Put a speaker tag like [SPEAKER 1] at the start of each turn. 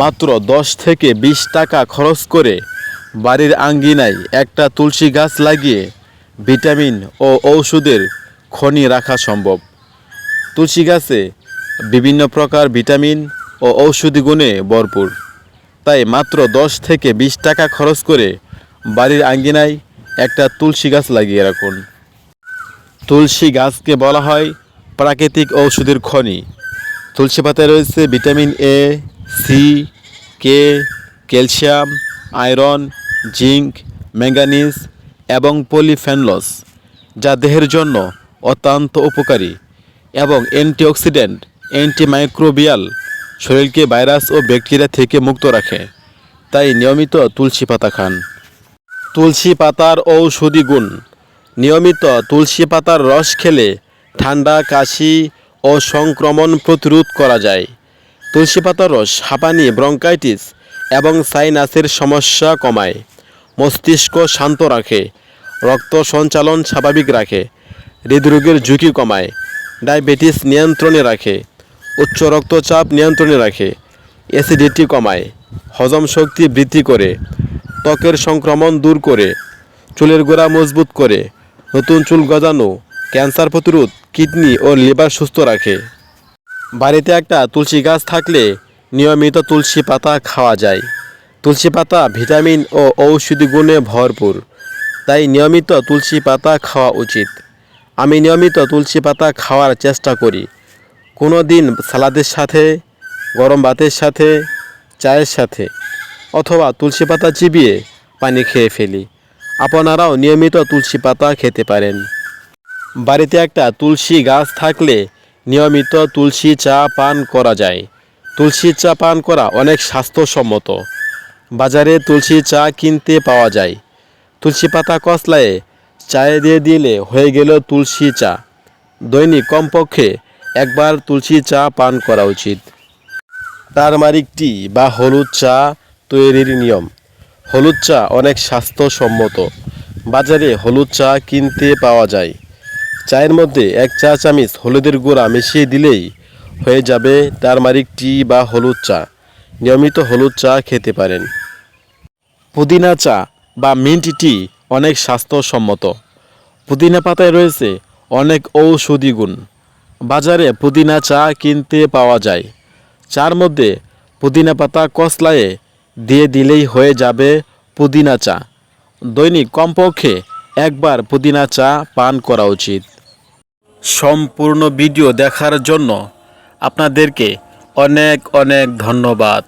[SPEAKER 1] মাত্র দশ থেকে বিশ টাকা খরচ করে বাড়ির আঙ্গিনায় একটা তুলসী গাছ লাগিয়ে ভিটামিন ও ঔষধের খনি রাখা সম্ভব। তুলসী গাছে বিভিন্ন প্রকার ভিটামিন ও ঔষধি গুণে ভরপুর। তাই মাত্র দশ থেকে বিশ টাকা খরচ করে বাড়ির আঙ্গিনায় একটা তুলসী গাছ লাগিয়ে রাখুন। তুলসী গাছকে বলা হয় প্রাকৃতিক ঔষধের খনি। তুলসী পাতায় রয়েছে vitamin A C, K, calcium, iron, zinc manganese এবং পলিফেনলস, যা দেহের জন্য অত্যন্ত উপকারী এবং অ্যান্টিঅক্সিডেন্ট, অ্যান্টিমাইক্রোবিয়াল, শরীরকে ভাইরাস ও ব্যাকটেরিয়া থেকে মুক্ত রাখে, তাই নিয়মিত তুলসী পাতা খান। তুলসী পাতার ঔষধি গুণ, নিয়মিত তুলসী পাতার রস খেলে ঠান্ডা, কাশি ও সংক্রমণ প্রতিরোধ করা যায়। তুলসী পাতার রস হাঁপানি, ব্রঙ্কাইটিস এবং সাইনাসের সমস্যা কমায়। মস্তিষ্ক শান্ত রাখে, রক্ত সঞ্চালন স্বাভাবিক রাখে, হৃদরোগের ঝুঁকি কমায়, ডায়াবেটিস নিয়ন্ত্রণে রাখে, উচ্চ রক্তচাপ নিয়ন্ত্রণে রাখে, অ্যাসিডিটি কমায়, হজম শক্তি বৃদ্ধি করে, ত্বকের সংক্রমণ দূর করে, চুলের গোড়া মজবুত করে, নতুন চুল গজানো, ক্যান্সার প্রতিরোধ, কিডনি ও লিভার সুস্থ রাখে। বাড়িতে একটা তুলসী গাছ থাকলে নিয়মিত তুলসী পাতা খাওয়া যায়। তুলসী পাতা ভিটামিন ও ঔষধি গুণে ভরপুর, তাই নিয়মিত তুলসী পাতা খাওয়া উচিত। আমি নিয়মিত তুলসী পাতা খাওয়ার চেষ্টা করি। কোনো দিন সালাদের সাথে, গরম ভাতের সাথে, চায়ের সাথে, অথবা তুলসী পাতা চিবিয়ে পানি খেয়ে ফেলি। আপনারাও নিয়মিত তুলসী পাতা খেতে পারেন। বাড়িতে একটা তুলসী গাছ থাকলে নিয়মিত তুলসী চা পান করা যায়। তুলসী চা পান করা অনেক স্বাস্থ্যসম্মত। বাজারে তুলসী চা কিনতে পাওয়া যায়। তুলসী পাতা কসলায়ে চায়ে দিয়ে দিলে হয়ে গেল তুলসী চা। দৈনিক কমপক্ষে একবার তুলসী চা পান করা উচিত। টারমারিক টি বা হলুদ চা তৈরির নিয়ম। হলুদ চা অনেক স্বাস্থ্যসম্মত। বাজারে হলুদ চা কিনতে পাওয়া যায়। চায়ের মধ্যে এক চা চামচ হলুদের গুঁড়া মিশিয়ে দিলেই হয়ে যাবে টারমারিক টি বা হলুদ চা। নিয়মিত হলুদ চা খেতে পারেন। পুদিনা চা বা মিন্ট টি অনেক স্বাস্থ্যসম্মত। পুদিনা পাতায় রয়েছে অনেক ঔষধি গুণ। বাজারে পুদিনা চা কিনতে পাওয়া যায়। চার মধ্যে পুদিনা পাতা কসলায়ে দিয়ে দিলেই হয়ে যাবে পুদিনা চা। দৈনিক কমপক্ষে একবার পুদিনা চা পান করা উচিত। সম্পূর্ণ ভিডিও দেখার জন্য আপনাদেরকে অনেক অনেক ধন্যবাদ।